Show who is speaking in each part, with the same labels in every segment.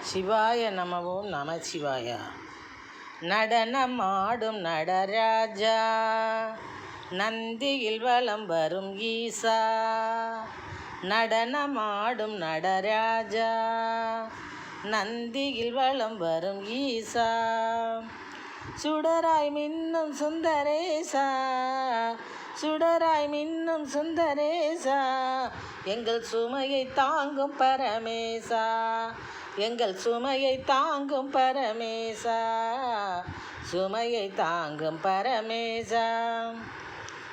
Speaker 1: சிவாய நமவோம் நம சிவாய. நடனம் ஆடும் நடராஜா. நந்தியில் வலம் வரும் ஈசா. நடனம் ஆடும் நடராஜா. நந்தியில் வலம் வரும் ஈசா. சுடராய் மின்னும் சுந்தரேசா. சுடராய் மின்னும் சுந்தரேசா. எங்கள் சுமையை தாங்கும் பரமேசா. எங்கள் சுமையை தாங்கும் பரமேசா சுமையை தாங்கும் பரமேசா.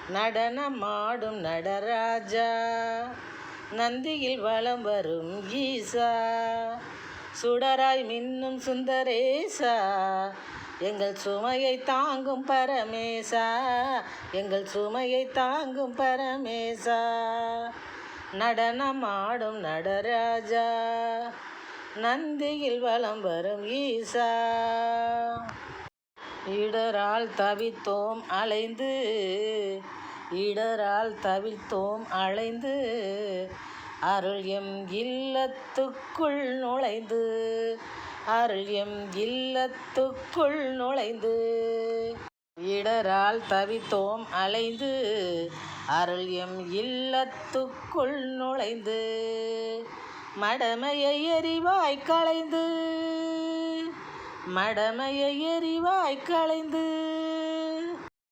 Speaker 1: நடனம் ஆடும் நடராஜா நந்தியில் வலம் வரும் ஈசா. சுடராய் மின்னும் சுந்தரேசா எங்கள் சுமையை தாங்கும் பரமேசா எங்கள் சுமையை தாங்கும் பரமேசா. நடனம் ஆடும் நடராஜா நந்தியில் வலம் வரும் ஈசா. இடரால் தவித்தோம் அலைந்து இடரால் தவித்தோம் அலைந்து அருள் எம் இல்லத்துக்குள் நுழைந்து அருள் எம் இல்லத்துக்குள் நுழைந்து இடரால் தவித்தோம் அலைந்து அருள் எம் இல்லத்துக்குள் நுழைந்து. மடமையை எரிவாய் களைந்து. மடமையை எரிவாய் களைந்து.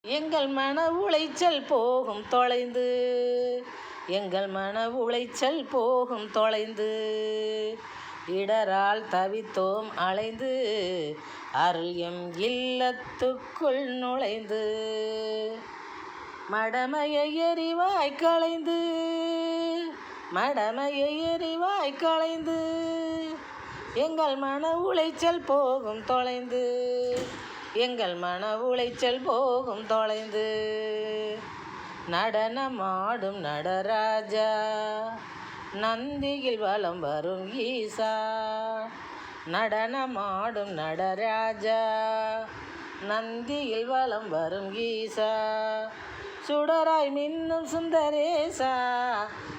Speaker 1: எங்கள் மன உளைச்சல் போகும் தொலைந்து. எங்கள் மன உளைச்சல் போகும் தொலைந்து. இடரால் தவித்தோம் அலைந்து. அருள் எம் இல்லத்துக்குள் நுழைந்து. மடமையை எரிவாய் களைந்து. மடமையை எரிவாய் களைந்து எங்கள் மன உளைச்சல் போகும் தொலைந்து. எங்கள் மன உளைச்சல் போகும் தொலைந்து. நடனமாடும் நடராஜா நந்தியில் வலம் வரும் ஈசா. நடனமாடும் நடராஜா நந்தியில் வலம் வரும் ஈசா. சுடராய் மின்னும் சுந்தரேசா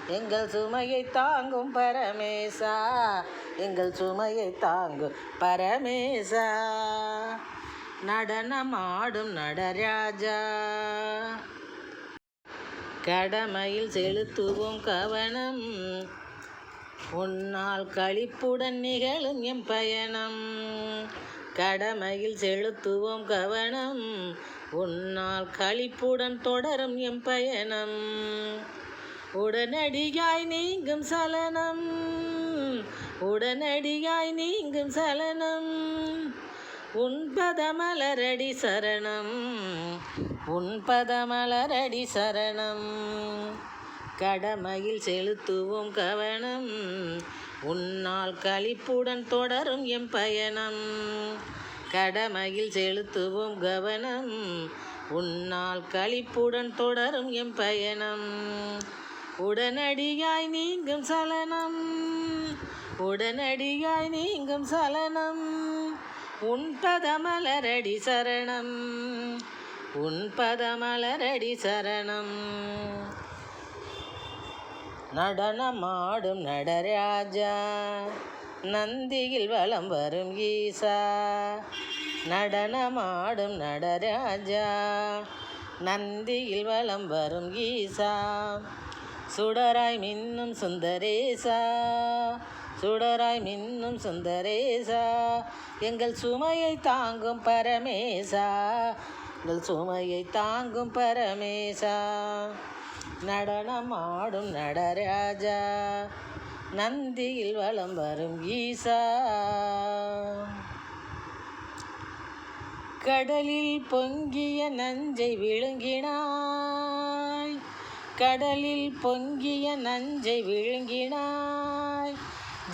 Speaker 1: எங்கள் சுமையை தாங்கும் பரமேசா எங்கள் சுமையை தாங்கும் பரமேசா. நடனம் ஆடும் நடராஜா கடமையில் செலுத்துவோம் கவனம். உன்னால் களிப்புடன் நிகழும் எம் பயணம். கடமையில் செலுத்துவோம் கவனம். உன்னால் களிப்புடன் தொடரும் எம் பயணம். உடனடியாய் நீங்கும் சலனம். உடனடியாய் நீங்கும் சலனம். உன்பதமலரடி சரணம். உன்பதமலரடி சரணம். கடமையில் செலுத்துவோம் கவனம். உன்னால் கழிப்புடன் தொடரும் எம் பயணம். கடமையில் செலுத்துவோம் கவனம். உன்னால் கழிப்புடன் தொடரும் எம் பயணம். உடனடியாய் நீங்கும் சலனம். உடனடியாய் நீங்கும் சலனம். உன் பதமலரடி சரணம். உன் பதமலரடி சரணம். நடனமாடும் நடராஜா. நந்தியில் வலம் வரும் ஈசா. நடனமாடும் நடராஜா. நந்தியில் வலம் வரும் ஈசா. சுடராய் மின்னும் சுந்தரேசா. சுடராய் மின்னும் சுந்தரேசா. எங்கள் சுமையை தாங்கும் பரமேசா. எங்கள் சுமையை தாங்கும் பரமேசா. நடனம் ஆடும் நடராஜா நந்தியில் வலம் வரும் ஈசா. கடலில் பொங்கிய நஞ்சை விழுங்கினாய் கடலில் பொங்கிய நஞ்சை விழுங்கினாய்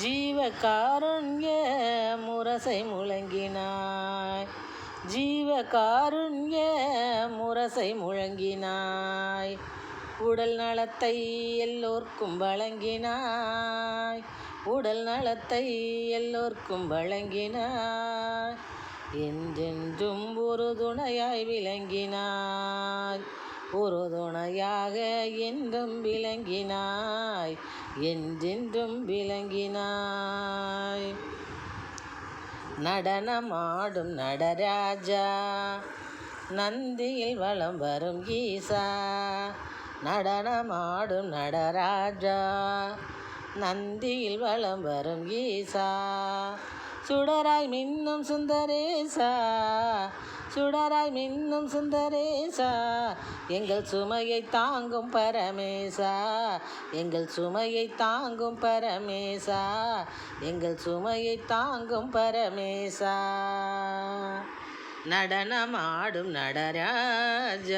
Speaker 1: ஜீவகாருண்ய முரசை முழங்கினாய் ஜீவகாருண்ய முரசை முழங்கினாய். உடல் நலத்தை எல்லோர்க்கும் வழங்கினாய். உடல் நலத்தை எல்லோர்க்கும் வழங்கினாய். என்றென்றும் ஒரு துணையாய் விளங்கினாய். ஒரு துணையாக என்றும் விளங்கினாய். என்றென்றும் விளங்கினாய். நடனமாடும் நடராஜா நந்தியில் வளம் வரும் ஈசா நடனமாடும் நடராஜா. நந்தியில் வளம் வரும் ஈசா. சுடராய் மின்னும் சுந்தரேசா. சுடராய் மின்னும் சுந்தரேசா. எங்கள் சுமையை தாங்கும் பரமேசா. எங்கள் சுமையை தாங்கும் பரமேசா. எங்கள் சுமையை தாங்கும் பரமேசா. நடனமாடும் நடராஜா.